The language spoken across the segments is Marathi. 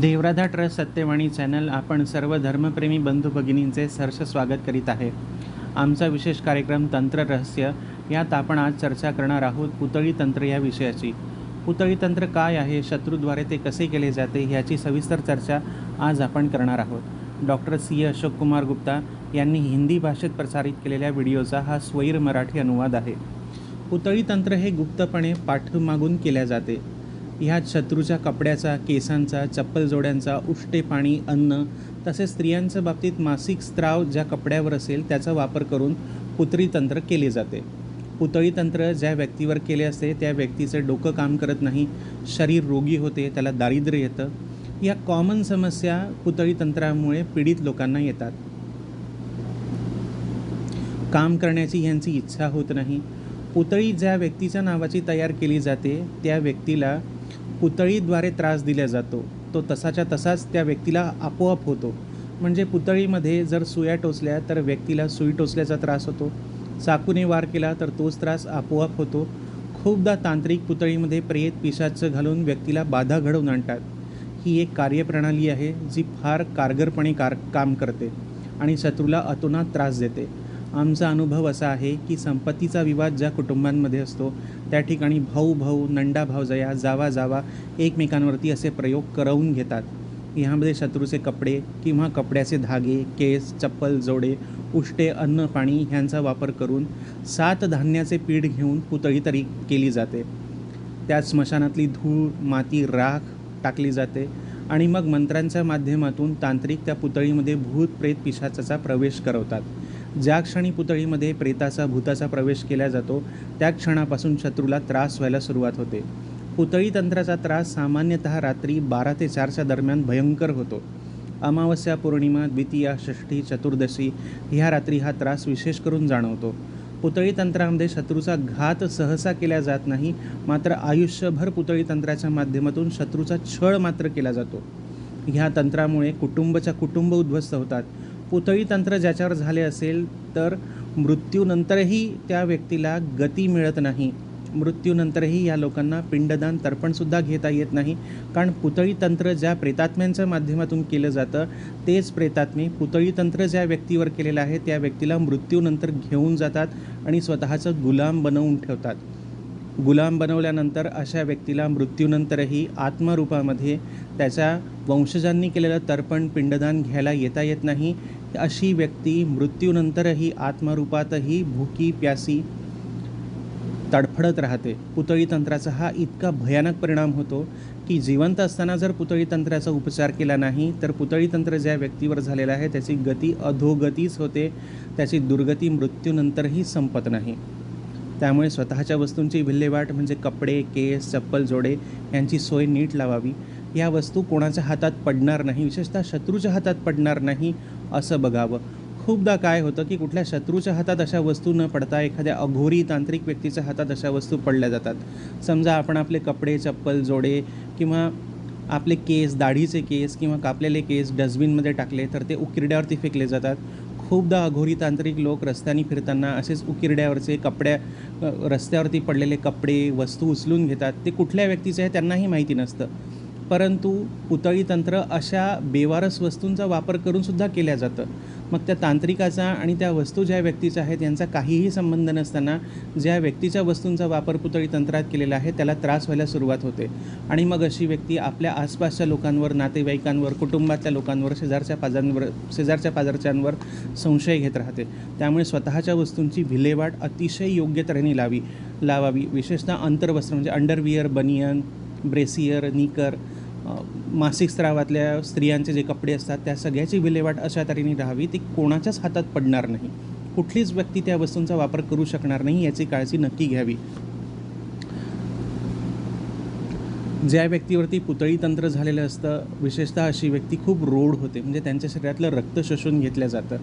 देवराधा ट्रस्ट सत्यवाणी चॅनल आपण सर्व धर्मप्रेमी बंधू भगिनींचे सहर्ष स्वागत करीत आहे. आमचा विशेष कार्यक्रम तंत्र रहस्य यात आपण आज चर्चा करणार आहोत पुतळी तंत्र या विषयाची. पुतळी तंत्र काय आहे शत्रूद्वारे ते कसे केले जाते ह्याची सविस्तर चर्चा आज आपण करणार आहोत. Doctor C. अशोक कुमार गुप्ता यांनी हिंदी भाषेत प्रसारित केलेल्या व्हिडिओचा हा स्वैर मराठी अनुवाद आहे. पुतळी तंत्र हे गुप्तपणे पाठमागून केल्या जाते. ह्यात शत्रूच्या कपड्याचा केसांचा चप्पल जोड्यांचा उष्टे पाणी अन्न तसेच स्त्रियांच्या बाबतीत मासिक स्त्राव ज्या कपड्यावर असेल त्याचा वापर करून पुतळी तंत्र केले जाते. पुतळी तंत्र ज्या व्यक्तीवर केले असते त्या व्यक्तीचं डोकं काम करत नाही शरीर रोगी होते त्याला दारिद्र्य येतं. या कॉमन समस्या पुतळी तंत्रामुळे पीडित लोकांना येतात. काम करण्याची ह्यांची इच्छा होत नाही. पुतळी ज्या व्यक्तीच्या नावाची तयार केली जाते त्या व्यक्तीला पुतळीद्वारे त्रास दिला जातो. तो तसाच्या तसाच त्या व्यक्तीला आपोआप होतो. म्हणजे पुतळीमध्ये जर सुया टोचल्या तर व्यक्तीला सुई टोचल्याचा त्रास होतो. चाकूने वार केला तर तोच त्रास आपोआप होतो. खूपदा तांत्रिक पुतळीमध्ये प्रेत पिशाचं घालून व्यक्तीला बाधा घडवून आणतात. ही एक कार्यप्रणाली आहे जी फार कारगरपणे कार काम करते आणि शत्रूला अतोनात त्रास देते. आमचा अनुभव असा आहे की संपत्तीचा विवाद ज्या कुटुंबांमध्ये असतो त्या ठिकाणी भाऊ भाऊ नंडा भावजया जावा जावा एकमेकांवरती असे प्रयोग करवून घेतात. ह्यामध्ये शत्रूचे कपडे किंवा कपड्याचे धागे केस चप्पल जोडे उष्टे अन्न पाणी ह्यांचा वापर करून सात धान्याचे पीठ घेऊन पुतळी तरी केली जाते. त्यात स्मशानातली धूळ माती राख टाकली जाते आणि मग मंत्रांच्या माध्यमातून तांत्रिक त्या पुतळीमध्ये भूत प्रेत पिशाचाचा प्रवेश करवतात. ज्या क्षणी पुतळीमध्ये प्रेताचा भूताचा प्रवेश केला जातो त्या क्षणापासून शत्रूला त्रास व्हायला सुरुवात होते. पुतळी तंत्राचा त्रास सामान्यतः रात्री बारा ते चारच्या दरम्यान भयंकर होतो. अमावस्या पौर्णिमा द्वितीया षष्ठी चतुर्दशी ह्या रात्री हा त्रास विशेष करून जाणवतो. पुतळी तंत्रामध्ये शत्रूचा घात सहसा केला जात नाही मात्र आयुष्यभर पुतळी तंत्राच्या माध्यमातून शत्रूचा छळ मात्र केला जातो. ह्या तंत्रामुळे कुटुंबच्या कुटुंब उद्ध्वस्त होतात. पुतळी तंत्र ज्याच्यावर झाले असेल तर मृत्यूनंतरही त्या व्यक्तीला गती मिळत नाही. मृत्यूनंतरही या लोकांना पिंडदान तर्पणसुद्धा घेता येत नाही. कारण पुतळी तंत्र ज्या प्रेतात्म्यांच्या माध्यमातून केलं जातं तेच प्रेतात्मे पुतळी तंत्र ज्या व्यक्तीवर केलेलं आहे त्या व्यक्तीला मृत्यूनंतर घेऊन जातात आणि स्वतःचं गुलाम बनवून ठेवतात. गुलाम बनवल्यानंतर अशा व्यक्तीला मृत्यूनंतरही आत्मरूपामध्ये त्याच्या वंशजांनी केलेलं तर्पण पिंडदान घ्यायला येता येत नाही. अशी व्यक्ती मृत्यूनंतरही आत्मरूपातही भुकी प्यासी तडफडत राहते. पुतळी तंत्राचा हा इतका भयानक परिणाम होतो की जिवंत असताना जर पुतळी तंत्राचा उपचार केला नाही तर पुतळी तंत्र ज्या व्यक्तीवर झालेला आहे त्याची गती अधोगतीच होते. त्याची दुर्गती मृत्यूनंतरही संपत नाही. त्यामुळे स्वतःच्या वस्तूंची विल्हेवाट म्हणजे कपडे केस चप्पल जोडे यांची सोय नीट लावावी. या वस्तू कोणाच्या हातात पडणार नाही विशेषतः शत्रूच्या हातात पडणार नाही असं बघावं. खूपदा काय होतं की कुठल्या शत्रूच्या हातात अशा वस्तू न पडता एखाद्या अघोरी तांत्रिक व्यक्तीच्या हातात अशा वस्तू पडल्या जातात. समजा आपण आपले कपडे चप्पल जोडे किंवा आपले केस दाढीचे केस किंवा कापलेले केस डस्टबिनमध्ये टाकले तर ते उकिरड्यावरती फेकले जातात. खूपदा अघोरी तांत्रिक लोक रस्त्याने फिरताना असेच उकिरड्यावरचे कपड्या रस्त्यावरती पडलेले कपडे वस्तू उचलून घेतात. ते कुठल्या व्यक्तीचे आहे त्यांनाही माहिती नसतं. परंतु पुतळी तंत्र अशा बेवारस वस्तूंचा वापर करूनसुद्धा केल्या जातं. मग त्या तांत्रिकाचा आणि त्या वस्तू ज्या व्यक्तीच्या आहेत यांचा काहीही संबंध नसताना ज्या व्यक्तीच्या वस्तूंचा वापर पुतळी तंत्रात केलेला आहे त्याला त्रास व्हायला सुरुवात होते. आणि मग अशी व्यक्ती आपल्या आसपासच्या लोकांवर नातेवाईकांवर कुटुंबातल्या लोकांवर शेजारच्या पाजांवर शेजारच्या पाजारच्यांवर संशय घेत राहते. त्यामुळे स्वतःच्या वस्तूंची विल्हेवाट अतिशय योग्य तऱ्हेने लावी लावावी. विशेषतः अंतर्वस्त्र म्हणजे अंडरवियर बनियन ब्रेसियर निकर मासिक स्त्रावातल्या स्त्रियांचे जे कपडे असतात त्या सगळ्याची विल्हेवाट अशा तऱ्हेने राहावी ती कोणाच्याच हातात पडणार नाही. कुठलीच व्यक्ती त्या वस्तूंचा वापर करू शकणार नाही याची काळजी नक्की घ्यावी. ज्या व्यक्तीवरती पुतळी तंत्र झालेलं असतं विशेषतः अशी व्यक्ती खूप रोड होते म्हणजे त्यांच्या शरीरातलं रक्त शोषून घेतलं जातं.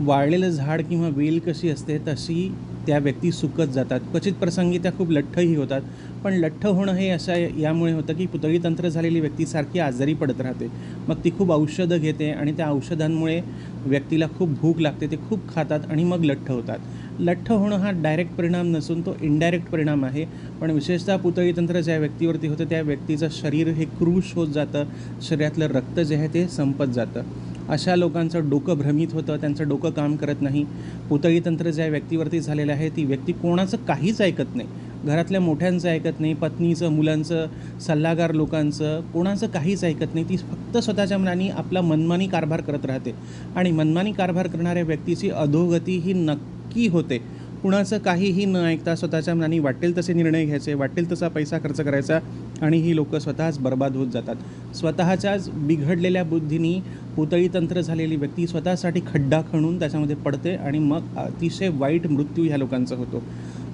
वाळलेलं झाड किंवा वेल कशी असते तशी त्या व्यक्ती सुकत जातात. क्वचित प्रसंगी त्या खूप लठ्ठही होतात. पण लठ्ठ होणं हे अशा यामुळे होतं की पुतळी तंत्र झालेली व्यक्ती सारखी आजारी पडत राहते. मग ती खूप औषधं घेते आणि त्या औषधांमुळे व्यक्तीला खूप भूक लागते ते खूप खातात आणि मग लठ्ठ होतात. लठ्ठ होणं हा डायरेक्ट परिणाम नसून तो इनडायरेक्ट परिणाम आहे. पण विशेषतः पुतळी तंत्र ज्या व्यक्तीवरती होतं त्या व्यक्तीचं शरीर हे क्रूश होत जातं. शरीरातलं रक्त जे आहे ते संपत जातं. अशा लोकांचं डोकं भ्रमित होतं त्यांचं डोकं काम करत नाही. पुतळी तंत्र ज्या व्यक्तीवरती झालेलं आहे ती व्यक्ती कोणाचं काहीच ऐकत नाही. घरातल्या मोठ्यांचं ऐकत नाही पत्नीचं मुलांचं सल्लागार लोकांचं कोणाचं काहीच ऐकत नाही. ती फक्त स्वतःच्या मनाने आपला मनमानी कारभार करत राहते. आणि मनमानी कारभार करणाऱ्या व्यक्तीची अधोगती ही नक्की होते. कुणाचं काहीही न ऐकता स्वतःच्या मनाने वाटेल तसे निर्णय घ्यायचे वाटेल तसा पैसा खर्च करायचा आणि ही लोकं स्वतःच बर्बाद होत जातात. स्वतःच्याच बिघडलेल्या बुद्धीनी पुतळी तंत्र झालेली व्यक्ती स्वतःसाठी खड्डा खणून त्याच्यामध्ये पडते आणि मग अतिशय वाईट मृत्यू ह्या लोकांचा होतो.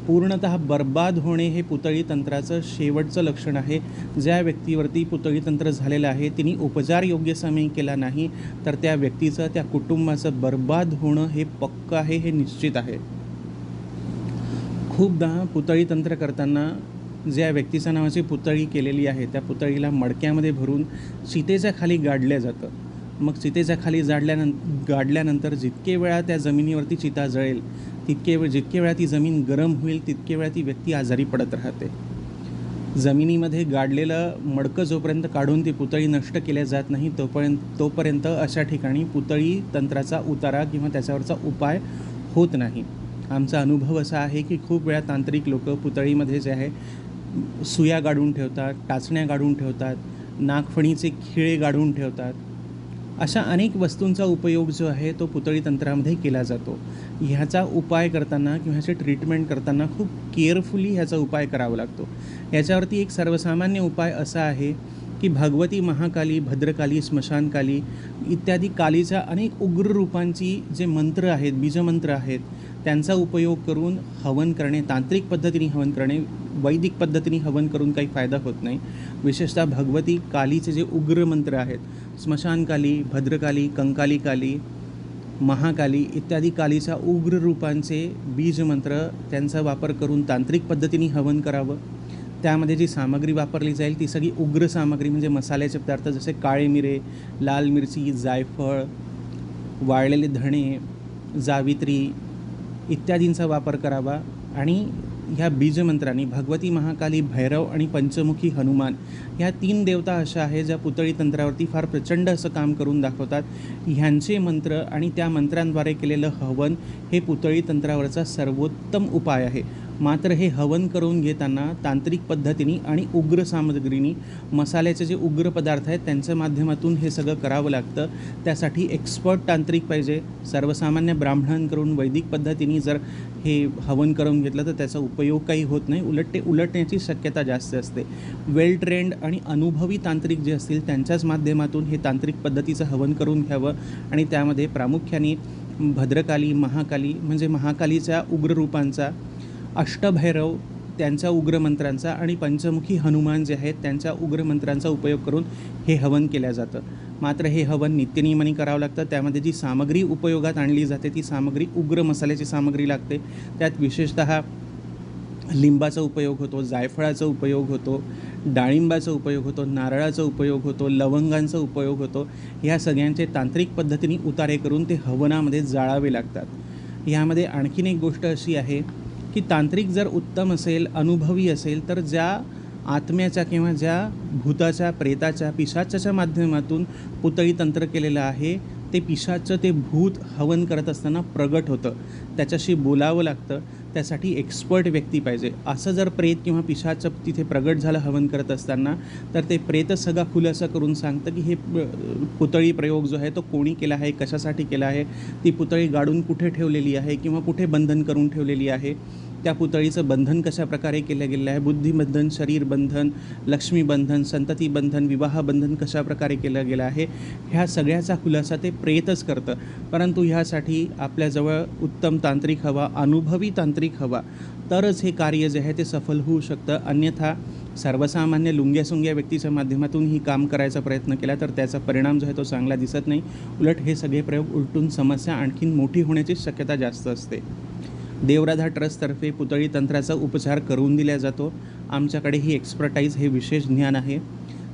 पूर्णतः बर्बाद होणे हे पुतळी तंत्राचं शेवटचं लक्षण आहे. ज्या व्यक्तीवरती पुतळी तंत्र झालेलं आहे तिने उपचार योग्य समय केला नाही तर त्या व्यक्तीचं त्या कुटुंबाचं बर्बाद होणं हे पक्क आहे हे निश्चित आहे. खूपदा पुतळी तंत्र करताना ज्या व्यक्तीच्या नावाची पुतळी केलेली आहे त्या पुतळीला मडक्यामध्ये भरून चितेच्या खाली गाडलं जातं. मग चितेच्या खाली जाडल्यानं गाडल्यानंतर जितके वेळा त्या जमिनीवरती चिता जळेल तितके वेळ जितके वेळा ती जमीन गरम होईल तितके वेळा ती व्यक्ती आजारी पडत राहते. जमिनीमध्ये गाडलेलं मडकं जोपर्यंत काढून ती पुतळी नष्ट केल्या जात नाही तोपर्यंत तोपर्यंत अशा ठिकाणी पुतळी तंत्राचा उतारा किंवा त्याच्यावरचा उपाय होत नाही. आमचा अनुभव असा आहे की खूप वेळा तांत्रिक लोक पुतळीमध्ये जे आहे सुया गाडून ठेवतात टाचण्या गाडून ठेवतात नागफणीचे खिळे गाडून ठेवतात. अशा अनेक वस्तूंचा उपयोग जो आहे तो पुतळी तंत्रामध्ये केला जातो. ह्याचा उपाय करताना किंवा ह्याचे ट्रीटमेंट करताना खूप केअरफुली ह्याचा उपाय करावा लागतो. याच्यावरती एक सर्वसामान्य उपाय असा आहे की भगवती महाकाली भद्रकाली स्मशानकाली इत्यादी कालीच्या अनेक उग्र रूपांची जे मंत्र आहेत बीजमंत्र आहेत त्यांचा उपयोग करून हवन करणे तांत्रिक पद्धतीने हवन करणे वैदिक पद्धतीने हवन करून काही फायदा होत नाही. विशेषतः भगवती कालीचे जे उग्र मंत्र आहेत स्मशानकाली भद्रकाली कंकाली काली महाकाली इत्यादी कालीच्या उग्र रूपांचे बीजमंत्र त्यांचा वापर करून तांत्रिक पद्धतीने हवन करावं. त्यामध्ये जी सामग्री वापरली जाईल ती सगळी उग्र सामग्री म्हणजे मसाल्याचे पदार्थ जसे काळे मिरे लाल मिरची जायफळ वाळलेले धणे जावित्री इत्यादींचा वापर करावा. आणि ह्या बीजमंत्रांनी भगवती महाकाली भैरव आणि पंचमुखी हनुमान ह्या तीन देवता अशा आहेत ज्या पुतळी तंत्रावरती फार प्रचंड असं काम करून दाखवतात. ह्यांचे मंत्र आणि त्या मंत्रांद्वारे केलेलं हवन हे पुतळी तंत्रावरचा सर्वोत्तम उपाय आहे. मात्र हे हवन करून घेताना तांत्रिक पद्धतीने आणि उग्र सामग्रीनी मसाल्याचे जे उग्र पदार्थ आहेत त्यांच्या माध्यमातून हे सगळं करावं लागतं. त्यासाठी एक्सपर्ट तांत्रिक पाहिजे. सर्वसामान्य ब्राह्मणांकडून वैदिक पद्धतीने जर हे हवन करून घेतलं तर त्याचा उपयोग काही होत नाही. उलट ते उलटण्याची शक्यता जास्त असते. वेल ट्रेंड आणि अनुभवी तांत्रिक जे असतील त्यांच्याच माध्यमातून हे तांत्रिक पद्धतीचं हवन करून घ्यावं आणि त्यामध्ये प्रामुख्याने भद्रकाली महाकाली म्हणजे महाकालीच्या उग्र रूपांचा अष्टभैरव त्यांच्या उग्रमंत्रांचा आणि पंचमुखी हनुमान जे आहेत त्यांच्या उग्रमंत्रांचा उपयोग करून हे हवन केलं जातं. मात्र हे हवन नित्यनियमाने करावं लागतं. त्यामध्ये जी सामग्री उपयोगात आणली जाते ती सामग्री उग्र मसाल्याची सामग्री लागते. त्यात विशेषतः लिंबाचा उपयोग होतो जायफळाचा उपयोग होतो डाळिंबाचा उपयोग होतो नारळाचा उपयोग होतो लवंगांचा उपयोग होतो. ह्या सगळ्यांचे तांत्रिक पद्धतीने उतारे करून ते हवनामध्ये जाळावे लागतात. ह्यामध्ये आणखीन एक गोष्ट अशी आहे की तांत्रिक जर उत्तम असेल अनुभवी असेल तर ज्या आत्म्याच्या किंवा ज्या भूताच्या प्रेताच्या पिशाच्याच्या माध्यमातून पुतळी तंत्र केलेलं आहे ते पिशाचं ते भूत हवन करत असताना प्रगट होतं. त्याच्याशी बोलावं लागतं. त्यासाठी एक्सपर्ट व्यक्ती पाहिजे. असं जर प्रेत किंवा पिशाचं तिथे प्रगट झालं हवन करत असताना तर ते प्रेतच सगळा खुलासा करून सांगतं की हे पुतळी प्रयोग जो आहे तो कोणी केला आहे कशासाठी केला आहे ती पुतळी गाडून कुठे ठेवलेली आहे किंवा कुठे बंधन करून ठेवलेली आहे. त्या पुतळीचं बंधन कशा प्रकारे केलं गेलं आहे? बुद्धिबंधन शरीरबंधन लक्ष्मीबंधन संततीबंधन विवाहबंधन कशा प्रकारे केलं गेलं आहे? ह्या सगळ्याचा खुलासा ते प्रेतच करतं. परंतु ह्यासाठी आपल्याजवळ उत्तम तांत्रिक हवा अनुभवी तांत्रिक हवा. तरच हे कार्य जे आहे ते सफल होऊ शकतं. अन्यथा सर्वसामान्य लुंग्यासुंग्या व्यक्तीच्या माध्यमातून ही काम करायचा प्रयत्न केला तर त्याचा परिणाम जो आहे तो चांगला दिसत नाही. उलट हे सगळे प्रयोग उलटून समस्या आणखीन मोठी होण्याची शक्यता जास्त असते. देवराधा ट्रस्टतर्फे पुतळी तंत्राचा उपचार करून दिला जातो. आमच्याकडे ही एक्सपर्टाईज हे विशेष ज्ञान आहे.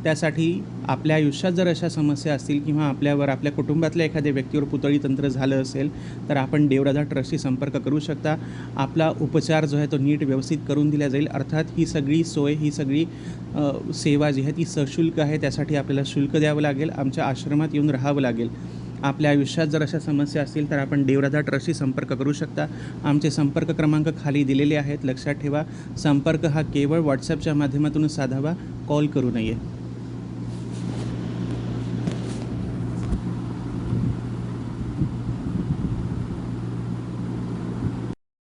त्यासाठी आपल्या आयुष्यात जर अशा समस्या असतील किंवा आपल्यावर आपल्या कुटुंबातल्या एखाद्या व्यक्तीवर पुतळी तंत्र झालं असेल तर आपण देवराधा ट्रस्टशी संपर्क करू शकता. आपला उपचार जो आहे तो नीट व्यवस्थित करून दिला जाईल. अर्थात ही सगळी सोय ही सगळी सेवा जी आहे ती सशुल्क आहे. त्यासाठी आपल्याला शुल्क द्यावं लागेल. आमच्या आश्रमात येऊन राहावं लागेल. आपल्या आयुष्यात जर अशा समस्या असतील तर आपण देवराधा ट्रस्टशी संपर्क करू शकता. आमचे संपर्क क्रमांक खाली दिलेले आहेत. लक्षात ठेवा संपर्क हा केवळ व्हॉट्सॲपच्या माध्यमातून साधावा. कॉल करू नये.